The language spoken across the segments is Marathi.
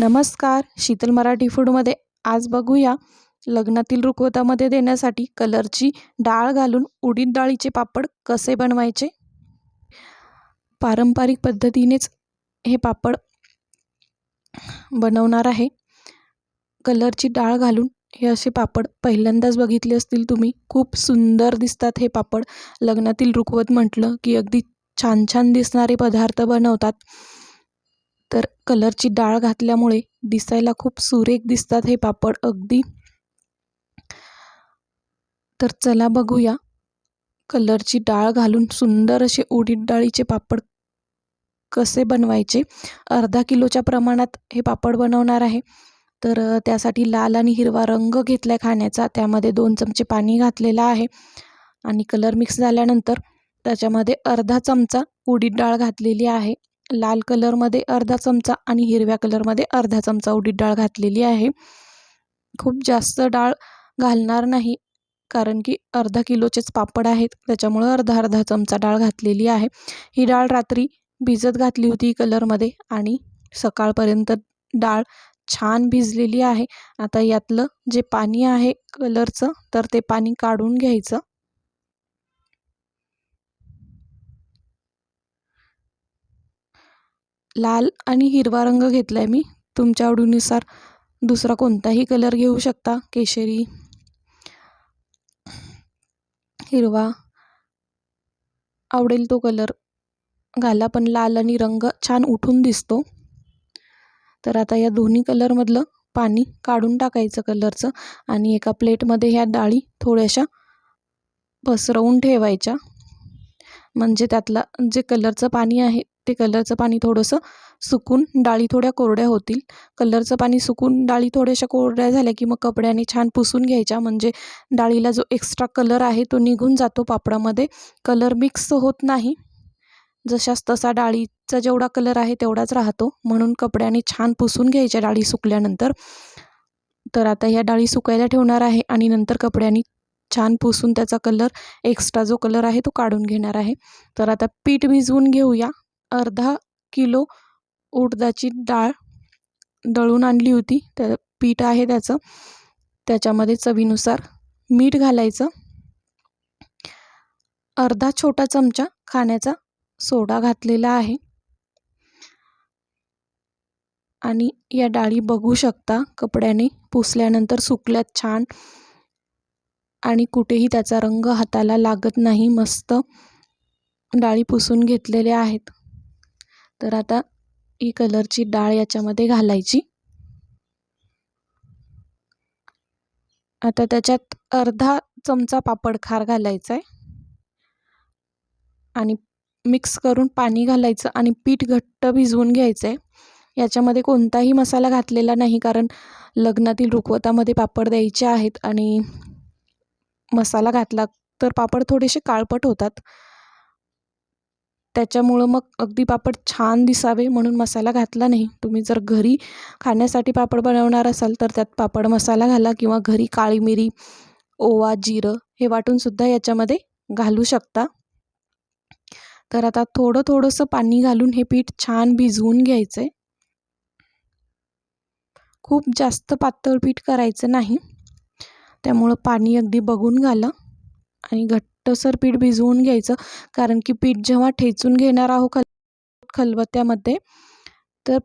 नमस्कार शीतल मराठी फूडमध्ये आज बघूया लग्नातील रुखवतामध्ये देण्यासाठी कलरची डाळ घालून उडीद डाळीचे पापड कसे बनवायचे? पारंपरिक पद्धतीनेच हे पापड बनवणार आहे. कलरची डाळ घालून हे असे पापड पहिल्यांदाच बघितले असतील तुम्ही. खूप सुंदर दिसतात हे पापड. लग्नातील रुखवत म्हटलं की अगदी छान छान दिसणारे पदार्थ बनवतात. तर कलरची डाळ घातल्यामुळे दिसायला खूप सुरेख दिसतात हे पापड अगदी. तर चला बघूया. कलरची डाळ घालून सुंदर असे उडीद डाळीचे पापड कसे बनवायचे? अर्धा किलोच्या प्रमाणात हे पापड बनवणार आहे. तर त्यासाठी लाल आणि हिरवा रंग घेतला आहे खाण्याचा. त्यामध्ये दोन चमचे पाणी घातलेलं आहे. आणि कलर मिक्स झाल्यानंतर त्याच्यामध्ये अर्धा चमचा उडीद डाळ घातलेली आहे. लाल कलरमध्ये अर्धा चमचा आणि हिरव्या कलरमध्ये अर्धा चमचा उडीद डाळ घातलेली आहे. खूप जास्त डाळ घालणार नाही कारण की अर्धा किलोचेच पापड आहेत त्याच्यामुळं अर्धा अर्धा चमचा डाळ घातलेली आहे. ही डाळ रात्री भिजत घातली होती कलरमध्ये आणि सकाळपर्यंत डाळ छान भिजलेली आहे. आता यातलं जे पाणी आहे कलरचं तर ते पाणी काढून घ्यायचं. लाल आणि हिरवा रंग घेतला आहे मी. तुमच्या आवडीनुसार दुसरा कोणताही कलर घेऊ शकता. केशरी हिरवा. आवडेल तो कलर घाला पण लाल आणि रंग छान उठून दिसतो. तर आता या दोन्ही कलरमधलं पाणी काढून टाकायचं कलरचं आणि एका प्लेटमध्ये ह्या डाळी थोड्याशा पसरवून ठेवायच्या. म्हणजे त्यातला जे कलरचं पाणी आहे ते कलरचं पाणी थोडंसं सुकून डाळी थोड्या कोरड्या होतील. कलरचं पाणी सुकून डाळी थोड्याशा कोरड्या झाल्या की मग कपड्याने छान पुसून घ्यायच्या. म्हणजे डाळीला जो एक्स्ट्रा कलर आहे तो निघून जातो पापडामध्ये. कलर मिक्स होत नाही. जशास तसा डाळीचा जेवढा कलर आहे तेवढाच राहतो. म्हणून कपड्याने छान पुसून घ्यायच्या डाळी सुकल्यानंतर. तर आता ह्या डाळी सुकायला ठेवणार आहे आणि नंतर कपड्याने छान पुसून त्याचा कलर एक्स्ट्रा जो कलर आहे तो काढून घेणार आहे. तर आता पीठ भिजवून घेऊया. अर्धा किलो उडदाची डाळ दळून आणली होती. त्या पीठ आहे त्याचं. त्याच्यामध्ये चवीनुसार मीठ घालायचं. अर्धा छोटा चमचा खाण्याचा सोडा घातलेला आहे. आणि या डाळी बघू शकता कपड्याने पुसल्यानंतर सुकल्यात छान. आणि कुठेही त्याचा रंग हाताला लागत नाही. मस्त डाळी पुसून घेतलेल्या आहेत. तर आता ही कलरची डाळ याच्यामध्ये घालायची. आता त्याच्यात अर्धा चमचा पापड खार घालायचा आहे आणि मिक्स करून पाणी घालायचं आणि पीठ घट्ट भिजवून घ्यायचं आहे याच्यामध्ये कोणताही मसाला घातलेला नाही कारण लग्नातील रुखवतामध्ये पापड द्यायचे आहेत आणि मसाला घातला तर पापड थोडेसे काळपट होतात. त्याच्यामुळं मग अगदी पापड छान दिसावे म्हणून मसाला घातला नाही. तुम्ही जर घरी खाण्यासाठी पापड बनवणार असाल तर त्यात पापड मसाला घाला किंवा घरी काळी मिरी ओवा जिरं हे वाटूनसुद्धा याच्यामध्ये घालू शकता. तर आता थोडं थोडंसं पाणी घालून हे पीठ छान भिजवून घ्यायचं आहे खूप जास्त पातळ पीठ करायचं नाही. त्यामुळं पाणी अगदी बघून घाला. आणि घट्टसर पीठ भिजवून घ्यायचं. कारण की पीठ जेव्हा ठेचून घेणार आहो खल खलबत्त्यामध्ये तर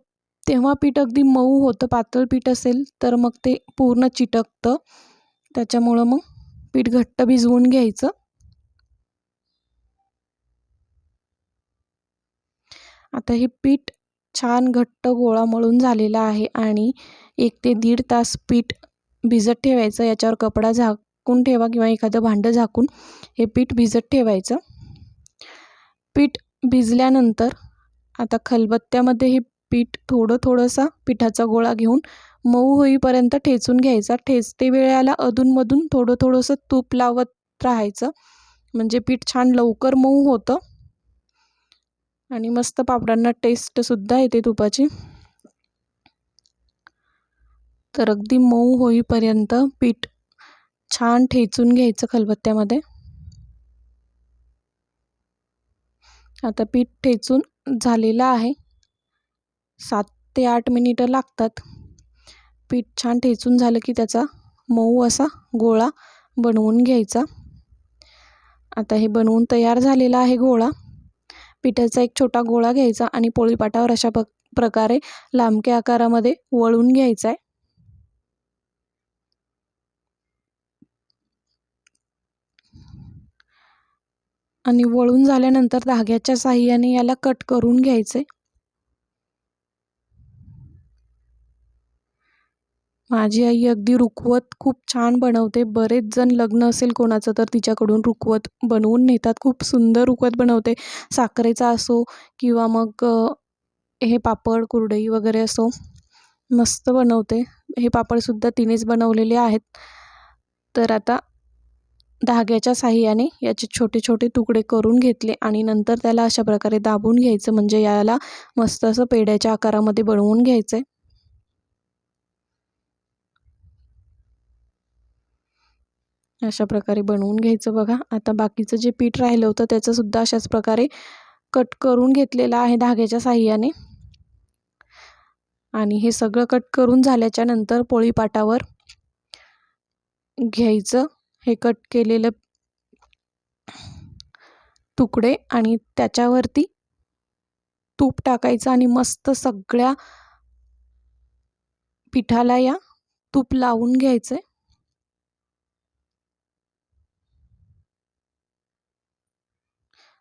तेव्हा पीठ अगदी मऊ होतं पातळ पीठ असेल तर मग ते पूर्ण चिटकतं. त्याच्यामुळं मग पीठ घट्ट भिजवून घ्यायचं. आता हे पीठ छान घट्ट गोळा मळून झालेला आहे आणि एक ते दीड तास पीठ भिजत ठेवायचं. याच्यावर कपडा झाक झाकून ठेवा किंवा एखादं भांडं झाकून हे पीठ भिजत ठेवायचं. पीठ भिजल्यानंतर आता खलबत्त्यामध्ये हे पीठ थोडं थोडंसा पिठाचा गोळा घेऊन मऊ होईपर्यंत ठेचून घ्यायचा. ठेचते वेळेला अधूनमधून थोडं थोडंसं तूप लावत राहायचं. म्हणजे पीठ छान लवकर मऊ होतं. आणि मस्त पापडांना टेस्टसुद्धा येते तुपाची. तर अगदी मऊ होईपर्यंत पीठ छान ठेचून घ्यायचं खलबत्त्यामध्ये. आता पीठ ठेचून झालेलं आहे. सात ते आठ मिनिटं लागतात. पीठ छान ठेचून झालं की त्याचा मऊ असा गोळा बनवून घ्यायचा. आता हे बनवून तयार झालेला आहे गोळा. पिठाचा एक छोटा गोळा घ्यायचा आणि पोळीपाटावर अशा प प्रकारे लांबक्या आकारामध्ये वळून घ्यायचा आहे. आणि वळून झाल्यानंतर धाग्याच्या साह्याने याला कट करून घ्यायचे. माझी आई अगदी रुखवत खूप छान बनवते. बरेच जण लग्न असेल कोणाचं तर तिच्याकडून रुखवत बनवून नेतात. खूप सुंदर रुखवत बनवते. साखरेचा असो किंवा मग हे पापड कुरडई वगैरे असो मस्त बनवते. हे पापडसुद्धा तिनेच बनवलेले आहेत. तर आता धाग्याच्या साह्याने याचे छोटे छोटे तुकडे करून घेतले आणि नंतर त्याला अशा प्रकारे दाबून घ्यायचं म्हणजे याला मस्त असं पेड्याच्या आकारामध्ये बनवून घ्यायचं. आहे अशा प्रकारे बनवून घ्यायचं बघा. आता बाकीचं जे पीठ राहिलं होतं त्याचंसुद्धा अशाच प्रकारे कट करून घेतलेलं आहे धाग्याच्या साह्याने. आणि हे सगळं कट करून झाल्याच्यानंतर पोळीपाटावर घ्यायचं. हे कट केलेलं तुकडे आणि त्याच्यावरती तूप टाकायचं आणि मस्त सगळ्या पिठाला या तूप लावून घ्यायचं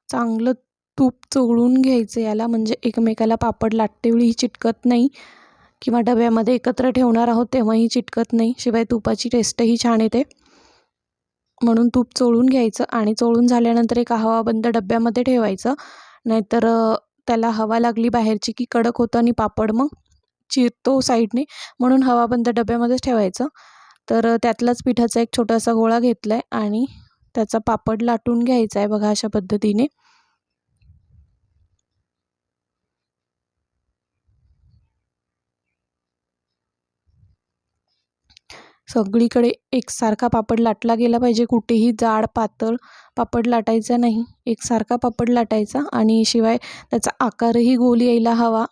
चांगलं तूप चोळून घ्यायचं याला म्हणजे एकमेकाला पापड लाटतेवेळी चिटकत नाही किंवा डब्यामध्ये एकत्र ठेवणार आहोत तेव्हाही चिटकत नाही शिवाय तुपाची टेस्टही छान येते. म्हणून तूप चोळून घ्यायचं आणि चोळून झाल्यानंतर एका हवाबंद डब्यामध्ये ठेवायचं. नाहीतर त्याला हवा लागली बाहेरची की कडक होतं आणि पापड मग चिरतो साईडने म्हणून हवाबंद डब्यामध्येच ठेवायचं. तर त्यातलाच पिठाचा एक छोटासा गोळा घेतला आहे आणि त्याचा पापड लाटून घ्यायचा आहे बघा अशा पद्धतीने. सगळीकडे एकसारखा पापड लाटला गेला पाहिजे. कुठेही जाड पातळ पापड लाटायचा नाही. एकसारखा पापड लाटायचा आणि शिवाय त्याचा आकारही गोल यायला हवा.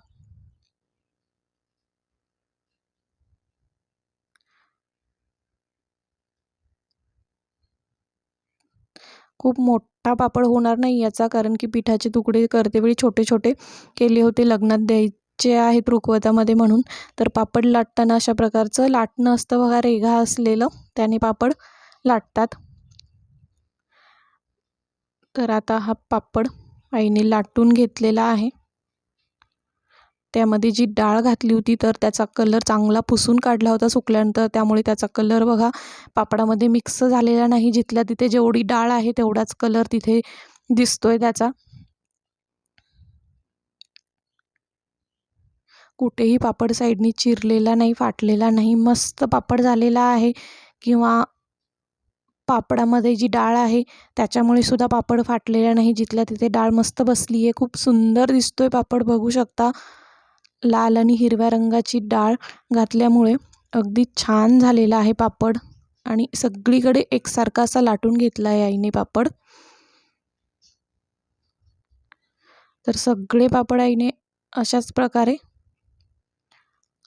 खूप मोठा पापड होणार नाही याचा कारण की पिठाचे तुकडे करतेवेळी छोटे छोटे केले होते. लग्नात द्याय जे आहेत रुखवतामध्ये म्हणून तर पापड लाटताना अशा प्रकारचं लाटणं असतं बघा रेघा असलेलं. त्याने पापड लाटतात. तर आता हा पापड आईने लाटून घेतलेला आहे. त्यामध्ये जी डाळ घातली होती तर त्याचा कलर चांगला पुसून काढला होता सुकल्यानंतर. त्यामुळे त्याचा कलर बघा पापडामध्ये मिक्स झालेला नाही. जिथल्या तिथे जेवढी डाळ आहे तेवढाच कलर तिथे दिसतोय त्याचा. कुठेही पापड साईडनी चिरलेला नाही फाटलेला नाही मस्त पापड झालेला आहे किंवा पापडामध्ये जी डाळ आहे त्याच्यामुळे सुद्धा पापड फाटलेला नाही जिथल्या तिथे डाळ मस्त बसली आहे. खूप सुंदर दिसतोय पापड बघू शकता. लाल आणि हिरव्या रंगाची डाळ घातल्यामुळे अगदी छान झालेला आहे पापड आणि सगळीकडे एकसारखा असा लाटून घेतला आहे आईने पापड. तर सगळे पापड आईने अशाच प्रकारे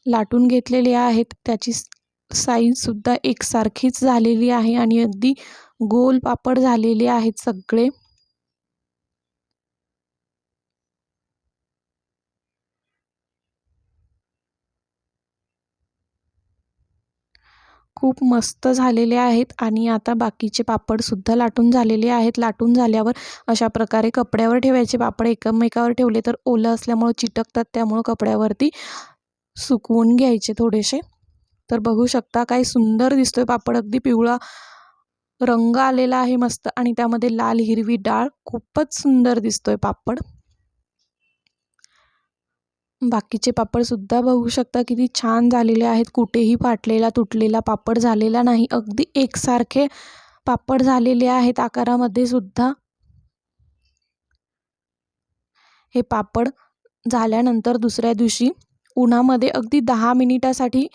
लाटून घेतलेले आहेत. त्याची साईजसुद्धा एकसारखीच झालेली आहे आणि अगदी गोल पापड झालेले आहेत सगळे. खूप मस्त झालेले आहेत आणि आता बाकीचे पापडसुद्धा लाटून झालेले आहेत. लाटून झाल्यावर अशा प्रकारे कपड्यावर ठेवायचे. पापड एकमेकावर ठेवले तर ओलं असल्यामुळं चिटकतात. त्यामुळं कपड्यावरती सुकवून घ्यायचे थोडेसे. तर बघू शकता काय सुंदर दिसतोय. पापड अगदी पिवळा रंग आलेला आहे मस्त. आणि त्यामध्ये लाल हिरवी डाळ. खूपच सुंदर दिसतोय पापड. बाकीचे पापडसुद्धा बघू शकता. किती छान झालेले आहेत. कुठेही फाटलेला तुटलेला पापड झालेला नाही. अगदी एकसारखे पापड झालेले आहेत आकारामध्ये सुद्धा. हे पापड झाल्यानंतर दुसऱ्या दिवशी उन्हामध्ये अगदी दहा मिनिटासाठी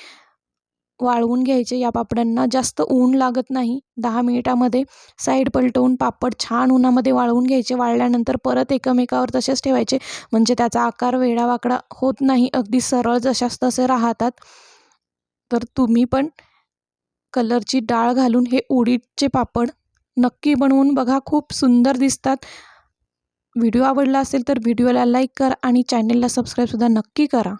वाळवून घ्यायचे. या पापडांना जास्त ऊन लागत नाही. दहा मिनिटामध्ये साईड पलटवून पापड छान उन्हामध्ये वाळवून घ्यायचे. वाळल्यानंतर परत एकमेकावर तसेच ठेवायचे. म्हणजे त्याचा आकार वेडावाकडा होत नाही. अगदी सरळ जशास तसे राहतात. तर तुम्ही पण कलरची डाळ घालून हे उडीदचे पापड नक्की बनवून बघा. खूप सुंदर दिसतात. व्हिडिओ आवडला असेल तर व्हिडिओला लाईक करा आणि चॅनलला सबस्क्राईबसुद्धा नक्की करा.